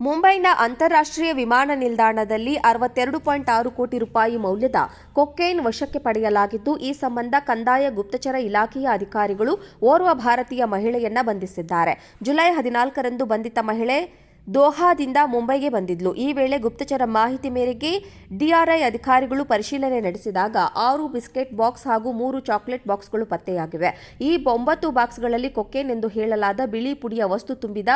ಮುಂಬೈನ ಅಂತಾರಾಷ್ಟ್ರೀಯ ವಿಮಾನ ನಿಲ್ದಾಣದಲ್ಲಿ ಅರವತ್ತೆರಡು ಪಾಯಿಂಟ್ ಆರು ಕೋಟಿ ರೂಪಾಯಿ ಮೌಲ್ಯದ ಕೊಕೇನ್ ವಶಕ್ಕೆ ಪಡೆಯಲಾಗಿದ್ದು, ಈ ಸಂಬಂಧ ಕಂದಾಯ ಗುಪ್ತಚರ ಇಲಾಖೆಯ ಅಧಿಕಾರಿಗಳು ಓರ್ವ ಭಾರತೀಯ ಮಹಿಳೆಯನ್ನ ಬಂಧಿಸಿದ್ದಾರೆ. ಜುಲೈ ಹದಿನಾಲ್ಕರಂದು ಬಂಧಿತ ಮಹಿಳೆ ದೋಹಾದಿಂದ ಮುಂಬೈಗೆ ಬಂದಿದ್ಲು. ಈ ವೇಳೆ ಗುಪ್ತಚರ ಮಾಹಿತಿ ಮೇರೆಗೆ ಡಿಆರ್ಐ ಅಧಿಕಾರಿಗಳು ಪರಿಶೀಲನೆ ನಡೆಸಿದಾಗ ಆರು ಬಿಸ್ಕೆಟ್ ಬಾಕ್ಸ್ ಹಾಗೂ ಮೂರು ಚಾಕ್ಲೇಟ್ ಬಾಕ್ಸ್ಗಳು ಪತ್ತೆಯಾಗಿವೆ. ಈ ಒಂಬತ್ತು ಬಾಕ್ಸ್ಗಳಲ್ಲಿ ಕೊಕೇನ್ ಎಂದು ಹೇಳಲಾದ ಬಿಳಿ ಪುಡಿಯ ವಸ್ತು ತುಂಬಿದ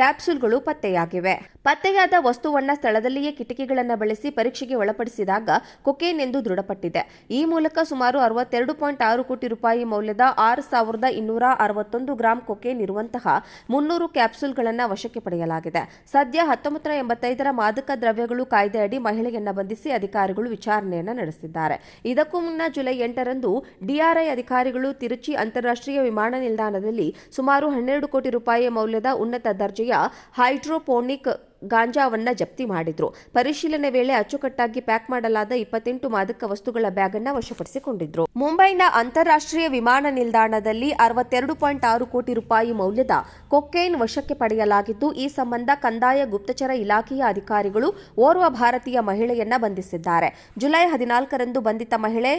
ಕ್ಯಾಪ್ಸೂಲ್ಗಳು ಪತ್ತೆಯಾಗಿವೆ. ಪತ್ತೆಯಾದ ವಸ್ತುವನ್ನ ಸ್ಥಳದಲ್ಲಿಯೇ ಕಿಟಕಿಗಳನ್ನು ಬಳಸಿ ಪರೀಕ್ಷೆಗೆ ಒಳಪಡಿಸಿದಾಗ ಕೊಕೇನ್ ಎಂದು ದೃಢಪಟ್ಟಿದೆ. ಈ ಮೂಲಕ ಸುಮಾರು ಅರವತ್ತೆರಡು ಪಾಯಿಂಟ್ ಆರು ಕೋಟಿ ರೂಪಾಯಿ ಮೌಲ್ಯದ ಆರು ಸಾವಿರದ ಇನ್ನೂರ ಅರವತ್ತೊಂದು ಗ್ರಾಂ ಕೊಕೇನ್ ಇರುವಂತಹ ಮುನ್ನೂರು ಕ್ಯಾಪ್ಸೂಲ್ಗಳನ್ನು ವಶಕ್ಕೆ ಪಡೆಯಲಾಗಿದೆ. ಸದ್ಯ ಹತ್ತೊಂಬತ್ತು ಎಂಬತ್ತೈದರ ಮಾದಕ ದ್ರವ್ಯಗಳು ಕಾಯ್ದೆಯಡಿ ಮಹಿಳೆಯನ್ನ ಬಂಧಿಸಿ ಅಧಿಕಾರಿಗಳು ವಿಚಾರಣೆಯನ್ನ ನಡೆಸಿದ್ದಾರೆ ಇದಕ್ಕೂ ಮುನ್ನ ಜುಲೈ ಎಂಟರಂದು ಡಿಆರ್ಐ ಅಧಿಕಾರಿಗಳು ತಿರುಚಿ ಅಂತಾರಾಷ್ಟ್ರೀಯ ವಿಮಾನ ನಿಲ್ದಾಣದಲ್ಲಿ ಸುಮಾರು ಹನ್ನೆರಡು ಕೋಟಿ ರೂಪಾಯಿ ಮೌಲ್ಯದ ಉನ್ನತ ದರ್ಜೆಯ ಹೈಡ್ರೋಪೋನಿಕ್ ಗಾಂಜಾವನ್ನ ಜಪ್ತಿ ಮಾಡಿದ್ರು. ಪರಿಶೀಲನೆ ವೇಳೆ ಅಚ್ಚುಕಟ್ಟಾಗಿ ಪ್ಯಾಕ್ ಮಾಡಲಾದ ಇಪ್ಪತ್ತೆಂಟು ಮಾದಕ ವಸ್ತುಗಳ ಬ್ಯಾಗ್ ಅನ್ನ ವಶಪಡಿಸಿಕೊಂಡಿದ್ರು. ಮುಂಬೈನ ಅಂತಾರಾಷ್ಟ್ರೀಯ ವಿಮಾನ ನಿಲ್ದಾಣದಲ್ಲಿ ಅರವತ್ತೆರಡು ಪಾಯಿಂಟ್ ಆರು ಕೋಟಿ ರೂಪಾಯಿ ಮೌಲ್ಯದ ಕೊಕೇನ್ ವಶಕ್ಕೆ ಪಡೆಯಲಾಗಿದ್ದು, ಈ ಸಂಬಂಧ ಕಂದಾಯ ಗುಪ್ತಚರ ಇಲಾಖೆಯ ಅಧಿಕಾರಿಗಳು ಓರ್ವ ಭಾರತೀಯ ಮಹಿಳೆಯನ್ನ ಬಂಧಿಸಿದ್ದಾರೆ. ಜುಲೈ ಹದಿನಾಲ್ಕರಂದು ಬಂಧಿತ ಮಹಿಳೆ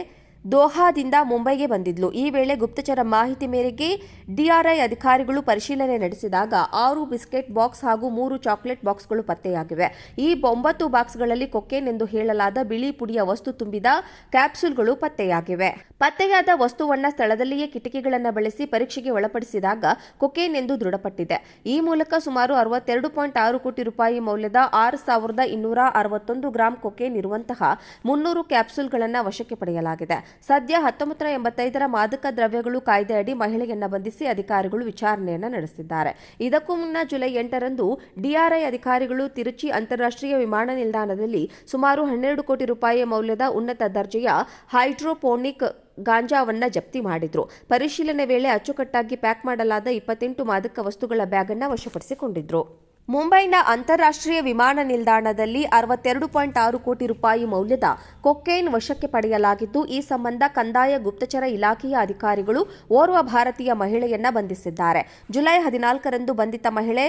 ದೋಹಾದಿಂದ ಮುಂಬೈಗೆ ಬಂದಿದ್ಲು. ಈ ವೇಳೆ ಗುಪ್ತಚರ ಮಾಹಿತಿ ಮೇರೆಗೆ ಡಿಆರ್ಐ ಅಧಿಕಾರಿಗಳು ಪರಿಶೀಲನೆ ನಡೆಸಿದಾಗ ಆರು ಬಿಸ್ಕೆಟ್ ಬಾಕ್ಸ್ ಹಾಗೂ ಮೂರು ಚಾಕ್ಲೇಟ್ ಬಾಕ್ಸ್ಗಳು ಪತ್ತೆಯಾಗಿವೆ. ಈ ಒಂಬತ್ತು ಬಾಕ್ಸ್ಗಳಲ್ಲಿ ಕೊಕ್ಕೇನ್ ಎಂದು ಹೇಳಲಾದ ಬಿಳಿ ಪುಡಿಯ ವಸ್ತು ತುಂಬಿದ ಕ್ಯಾಪ್ಸೂಲ್ಗಳು ಪತ್ತೆಯಾಗಿವೆ. ಪತ್ತೆಯಾದ ವಸ್ತುವನ್ನ ಸ್ಥಳದಲ್ಲಿಯೇ ಕಿಟಕಿಗಳನ್ನು ಬಳಸಿ ಪರೀಕ್ಷೆಗೆ ಒಳಪಡಿಸಿದಾಗ ಕೊಕೇನ್ ಎಂದು ದೃಢಪಟ್ಟಿದೆ. ಈ ಮೂಲಕ ಸುಮಾರು ಅರವತ್ತೆರಡು ಪಾಯಿಂಟ್ ಆರು ಕೋಟಿ ರೂಪಾಯಿ ಮೌಲ್ಯದ ಆರು ಸಾವಿರದ ಇನ್ನೂರ ಅರವತ್ತೊಂದು ಗ್ರಾಂ ಕೊಕೇನ್ ಇರುವಂತಹ ಮುನ್ನೂರು ಕ್ಯಾಪ್ಸೂಲ್ಗಳನ್ನು ವಶಕ್ಕೆ ಪಡೆಯಲಾಗಿದೆ. ಸದ್ಯ ಹತ್ತೊಂಬತ್ತು ಎಂಬತ್ತೈದರ ಮಾದಕ ದ್ರವ್ಯಗಳು ಕಾಯ್ದೆಯಡಿ ಮಹಿಳೆಯನ್ನ ಬಂಧಿಸಿ ಅಧಿಕಾರಿಗಳು ವಿಚಾರಣೆಯನ್ನ ನಡೆಸಿದ್ದಾರೆ. ಇದಕ್ಕೂ ಮುನ್ನ ಜುಲೈ ಎಂಟರಂದು ಡಿಆರ್ಐ ಅಧಿಕಾರಿಗಳು ತಿರುಚಿ ಅಂತಾರಾಷ್ಟ್ರೀಯ ವಿಮಾನ ನಿಲ್ದಾಣದಲ್ಲಿ ಸುಮಾರು ಹನ್ನೆರಡು ಕೋಟಿ ರೂಪಾಯಿ ಮೌಲ್ಯದ ಉನ್ನತ ದರ್ಜೆಯ ಹೈಡ್ರೋಪೋನಿಕ್ ಗಾಂಜಾವನ್ನ ಜಪ್ತಿ ಮಾಡಿದ್ರು. ಪರಿಶೀಲನೆ ವೇಳೆ ಅಚ್ಚುಕಟ್ಟಾಗಿ ಪ್ಯಾಕ್ ಮಾಡಲಾದ ಇಪ್ಪತ್ತೆಂಟು ಮಾದಕ ವಸ್ತುಗಳ ಬ್ಯಾಗ್ ಅನ್ನ ವಶಪಡಿಸಿಕೊಂಡಿದ್ರು. ಮುಂಬೈನ ಅಂತಾರಾಷ್ಟ್ರೀಯ ವಿಮಾನ ನಿಲ್ದಾಣದಲ್ಲಿ ಅರವತ್ತೆರಡು ಪಾಯಿಂಟ್ ಆರು ಕೋಟಿ ರೂಪಾಯಿ ಮೌಲ್ಯದ ಕೊಕೇನ್ ವಶಕ್ಕೆ ಪಡೆಯಲಾಗಿದ್ದು, ಈ ಸಂಬಂಧ ಕಂದಾಯ ಗುಪ್ತಚರ ಇಲಾಖೆಯ ಅಧಿಕಾರಿಗಳು ಓರ್ವ ಭಾರತೀಯ ಮಹಿಳೆಯನ್ನ ಬಂಧಿಸಿದ್ದಾರೆ. ಜುಲೈ ಹದಿನಾಲ್ಕರಂದು ಬಂಧಿತ ಮಹಿಳೆ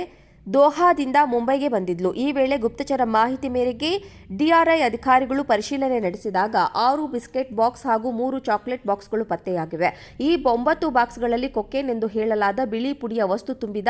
ದೋಹಾದಿಂದ ಮುಂಬೈಗೆ ಬಂದಿದ್ಲು. ಈ ವೇಳೆ ಗುಪ್ತಚರ ಮಾಹಿತಿ ಮೇರೆಗೆ ಡಿಆರ್ಐ ಅಧಿಕಾರಿಗಳು ಪರಿಶೀಲನೆ ನಡೆಸಿದಾಗ ಆರು ಬಿಸ್ಕೆಟ್ ಬಾಕ್ಸ್ ಹಾಗೂ ಮೂರು ಚಾಕೊಲೇಟ್ ಬಾಕ್ಸ್ಗಳು ಪತ್ತೆಯಾಗಿವೆ. ಈ ಒಂಬತ್ತು ಬಾಕ್ಸ್ಗಳಲ್ಲಿ ಕೊಕೇನ್ ಎಂದು ಹೇಳಲಾದ ಬಿಳಿ ಪುಡಿಯ ವಸ್ತು ತುಂಬಿದ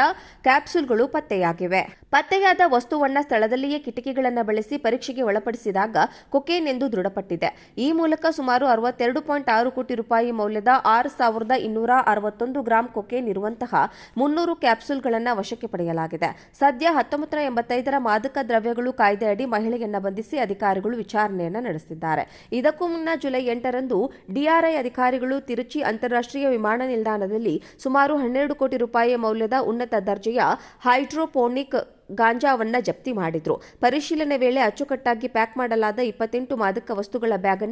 ಕ್ಯಾಪ್ಸೂಲ್ಗಳು ಪತ್ತೆಯಾಗಿವೆ. ಪತ್ತೆಯಾದ ವಸ್ತುವನ್ನ ಸ್ಥಳದಲ್ಲಿಯೇ ಕಿಟಕಿಗಳನ್ನು ಬಳಸಿ ಪರೀಕ್ಷೆಗೆ ಒಳಪಡಿಸಿದಾಗ ಕೊಕೇನ್ ಎಂದು ದೃಢಪಟ್ಟಿದೆ. ಈ ಮೂಲಕ ಸುಮಾರು ಅರವತ್ತೆರಡು ಪಾಯಿಂಟ್ ಆರು ಕೋಟಿ ರೂಪಾಯಿ ಮೌಲ್ಯದ ಆರು ಸಾವಿರದ ಇನ್ನೂರ ಅರವತ್ತೊಂದು ಗ್ರಾಂ ಕೊಕೇನ್ ಇರುವಂತಹ ಮುನ್ನೂರು ಕ್ಯಾಪ್ಸೂಲ್ಗಳನ್ನು ವಶಕ್ಕೆ ಪಡೆಯಲಾಗಿದೆ. ಸದ್ಯ ಹತ್ತೊಂಬತ್ತು ಎಂಬತ್ತೈದರ ಮಾದಕ ದ್ರವ್ಯಗಳು ಕಾಯ್ದೆಯಡಿ ಮಹಿಳೆಯನ್ನು ಬಂಧಿಸಿ ಅಧಿಕಾರಿಗಳು ವಿಚಾರಣೆಯನ್ನು ನಡೆಸಿದ್ದಾರೆ. ಇದಕ್ಕೂ ಮುನ್ನ ಜುಲೈ ಎಂಟರಂದು ಡಿಆರ್ಐ ಅಧಿಕಾರಿಗಳು ತಿರುಚಿ ಅಂತಾರಾಷ್ಟ್ರೀಯ ವಿಮಾನ ನಿಲ್ದಾಣದಲ್ಲಿ ಸುಮಾರು ಹನ್ನೆರಡು ಕೋಟಿ ರೂಪಾಯಿ ಮೌಲ್ಯದ ಉನ್ನತ ದರ್ಜೆಯ ಹೈಡ್ರೋಪೋನಿಕ್ ಗಾಂಜಾವನ್ನ ಜಪ್ತಿ ಮಾಡಿದ್ರು. ಪರಿಶೀಲನೆ ವೇಳೆ ಅಚ್ಚುಕಟ್ಟಾಗಿ ಪ್ಯಾಕ್ ಮಾಡಲಾದ ಇಪ್ಪತ್ತೆಂಟು ಮಾದಕ ವಸ್ತುಗಳ ಬ್ಯಾಗ್ ಅನ್ನ